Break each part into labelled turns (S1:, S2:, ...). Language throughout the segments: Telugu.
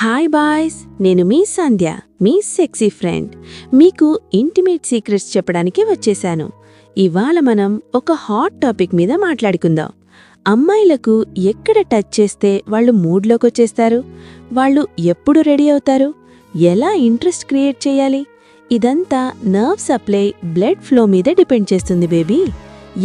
S1: హాయ్ బాయ్స్ నేను మీ సంధ్య మీ సెక్సీ ఫ్రెండ్ మీకు ఇంటిమేట్ సీక్రెట్స్ చెప్పడానికి వచ్చేశాను. ఇవాళ మనం ఒక హాట్ టాపిక్ మీద మాట్లాడుకుందాం. అమ్మాయిలకు ఎక్కడ టచ్ చేస్తే వాళ్ళు మూడ్లోకి వచ్చేస్తారు? వాళ్ళు ఎప్పుడు రెడీ అవుతారు? ఎలా ఇంట్రెస్ట్ క్రియేట్ చేయాలి? ఇదంతా నర్వ్ సప్లై బ్లడ్ ఫ్లో మీద డిపెండ్ చేస్తుంది బేబీ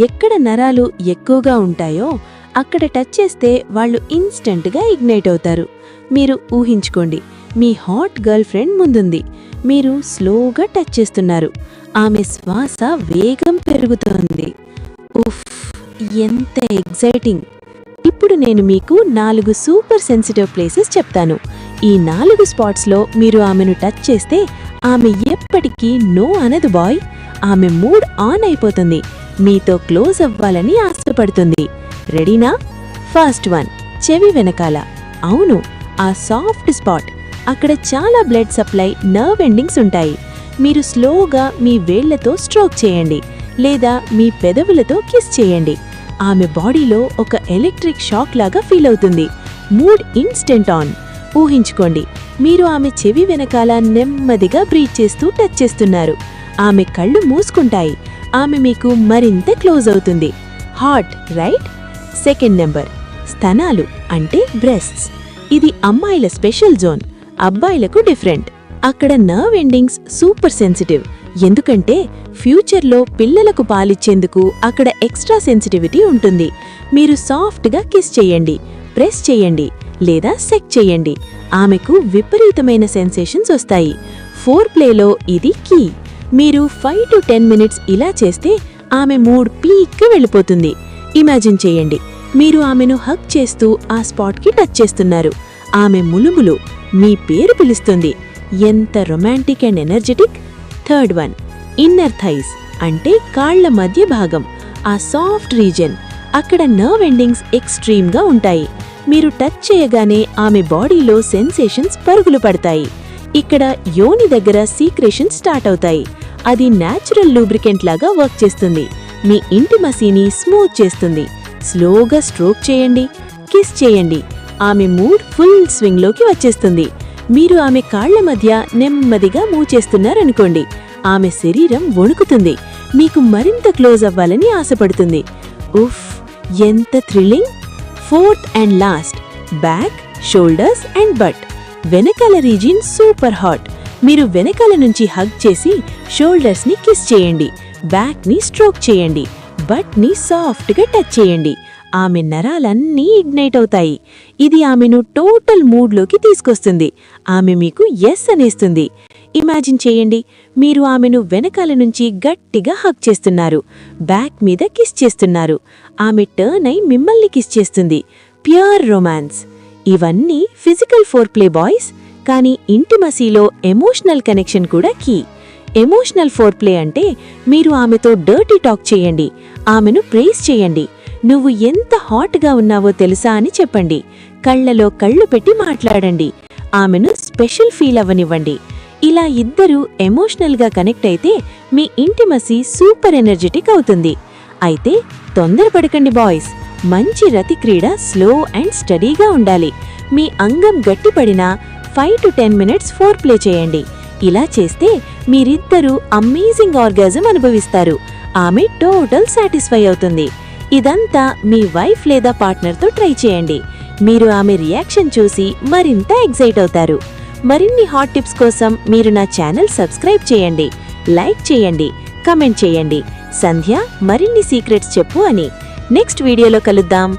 S1: ఎక్కడ నరాలు ఎక్కువగా ఉంటాయో అక్కడ టచ్ చేస్తే వాళ్ళు ఇన్స్టెంట్గా ఇగ్నైట్ అవుతారు. మీరు ఊహించుకోండి మీ హాట్ గర్ల్ ఫ్రెండ్ ముందుంది. మీరు స్లోగా టచ్ చేస్తున్నారు. ఆమె శ్వాస వేగం పెరుగుతోంది. ఉఫ్ ఎంత ఎగ్జైటింగ్ ఇప్పుడు నేను మీకు నాలుగు సూపర్ సెన్సిటివ్ ప్లేసెస్ చెప్తాను. ఈ నాలుగు స్పాట్స్లో మీరు ఆమెను టచ్ చేస్తే ఆమె ఎప్పటికీ నో అనదు బాయ్. ఆమె మూడ్ ఆన్ అయిపోతుంది. మీతో క్లోజ్ అవ్వాలని ఆశపడుతుంది. రెడీనా? First one. చెవి వెనకాల. అవును ఆ సాఫ్ట్ స్పాట్. అక్కడ చాలా బ్లడ్ సప్లై నర్వ్ ఎండింగ్స్ ఉంటాయి. మీరు స్లోగా మీ వేళ్ళతో స్ట్రోక్ చేయండి లేదా మీ పెదవులతో కిస్ చేయండి. ఆమె బాడీలో ఒక ఎలక్ట్రిక్ షాక్ లాగా ఫీల్ అవుతుంది. Mood instant on. ఊహించుకోండి మీరు ఆమె చెవి వెనకాల నెమ్మదిగా బ్రీచ్ చేస్తూ టచ్ చేస్తున్నారు. ఆమె కళ్ళు మూసుకుంటాయి. ఆమె మీకు మరింత క్లోజ్ అవుతుంది. Hot right? సెకండ్ నెంబర్ స్తనాలు అంటే బ్రెస్ట్స్. ఇది అమ్మాయిల స్పెషల్ జోన్ అబ్బాయిలకు డిఫరెంట్. అక్కడ నర్వ్ ఎండింగ్స్ సూపర్ సెన్సిటివ్. ఎందుకంటే ఫ్యూచర్లో పిల్లలకు పాలిచ్చేందుకు అక్కడ ఎక్స్ట్రా సెన్సిటివిటీ ఉంటుంది. మీరు సాఫ్ట్గా కిస్ చేయండి ప్రెస్ చేయండి లేదా సెక్ చేయండి. ఆమెకు విపరీతమైన సెన్సేషన్స్ వస్తాయి. ఫోర్ ప్లేలో ఇది కీ. మీరు ఫైవ్ టు టెన్ మినిట్స్ ఇలా చేస్తే ఆమె మూడ్ పీక్కి వెళ్ళిపోతుంది. ఇమాజిన్ చేయండి. మీరు ఆమెను హక్ చేస్తూ ఆ స్పాట్కి టచ్ చేస్తున్నారు. ఆమె ములుములు మీ పేరు పిలుస్తుంది. ఎంత romantic and energetic. Third one inner thighs అంటే కాళ్ళ మధ్య భాగం ఆ సాఫ్ట్ రీజన్ అక్కడ నర్వ్ ఎండింగ్స్ ఎక్స్ట్రీమ్గా ఉంటాయి. మీరు టచ్ చేయగానే ఆమె బాడీలో సెన్సేషన్స్ పరుగులు పడతాయి. ఇక్కడ యోని దగ్గర సీక్రేషన్ స్టార్ట్ అవుతాయి. అది న్యాచురల్ లూబ్రికెంట్ లాగా వర్క్ చేస్తుంది. మీ ఇంటి మసీని స్మూత్ చేస్తుంది. స్లోగా స్ట్రోక్ చేయండి కిస్ చేయండి. ఆమె మూడ్ ఫుల్ స్వింగ్లోకి వచ్చేస్తుంది. మీరు ఆమె కాళ్ళ మధ్య నెమ్మదిగా మూవ్ చేస్తున్నారనుకోండి. ఆమె శరీరం వణుకుతుంది. మీకు మరింత క్లోజ్ అవ్వాలని ఆశపడుతుంది. ఉఫ్ ఎంత thrilling fourth and last back shoulders and butt వెనకాల రీజియన్ సూపర్ హాట్ మీరు వెనకాల నుంచి హగ్ చేసి షోల్డర్స్ని కిస్ చేయండి. బ్యాక్ని స్ట్రోక్ చేయండి. బట్ని సాఫ్ట్గా టచ్ చేయండి. ఆమె నరాలన్నీ ఇగ్నైట్ అవుతాయి. ఇది ఆమెను టోటల్ మూడ్లోకి తీసుకొస్తుంది. ఆమె మీకు ఎస్ అనేస్తుంది. ఇమాజిన్ చేయండి. మీరు ఆమెను వెనకాల నుంచి గట్టిగా హక్ చేస్తున్నారు. బ్యాక్ మీద కిస్ చేస్తున్నారు. ఆమె టర్న్ అయి మిమ్మల్ని కిస్ చేస్తుంది. ప్యూర్ రొమాన్స్ ఇవన్నీ ఫిజికల్ ఫోర్ ప్లే బాయ్స్ కానీ ఇంటిమసీలో ఎమోషనల్ కనెక్షన్ కూడా కీ ఎమోషనల్ ఫోర్ ప్లే అంటే మీరు ఆమెతో డర్టీ టాక్ చేయండి ఆమెను ప్రేస్ చేయండి నువ్వు ఎంత హాట్గా ఉన్నావో తెలుసా అని చెప్పండి కళ్ళలో కళ్ళు పెట్టి మాట్లాడండి ఆమెను స్పెషల్ ఫీల్ అవ్వనివ్వండి. ఇలా ఇద్దరూ ఎమోషనల్గా కనెక్ట్ అయితే మీ ఇంటిమసీ సూపర్ ఎనర్జెటిక్ అవుతుంది. అయితే తొందరపడకండి బాయ్స్ మంచి రతి క్రీడ స్లో అండ్ స్టడీగా ఉండాలి. మీ అంగం గట్టిపడినా five to ten minutes foreplay చేయండి. ఇలా చేస్తే మీరిద్దరూ అమేజింగ్ ఆర్గాజం అనుభవిస్తారు. ఆమె టోటల్ సాటిస్ఫై అవుతుంది. ఇదంతా మీ వైఫ్ లేదా పార్ట్నర్తో ట్రై చేయండి. మీరు ఆమె రియాక్షన్ చూసి మరింత ఎగ్జైట్ అవుతారు. మరిన్ని హాట్ టిప్స్ కోసం మీరు నా ఛానల్ సబ్స్క్రైబ్ చేయండి. లైక్ చేయండి. కమెంట్ చేయండి. సంధ్య మరిన్ని సీక్రెట్స్ చెప్పు అని. నెక్స్ట్ వీడియోలో కలుద్దాం.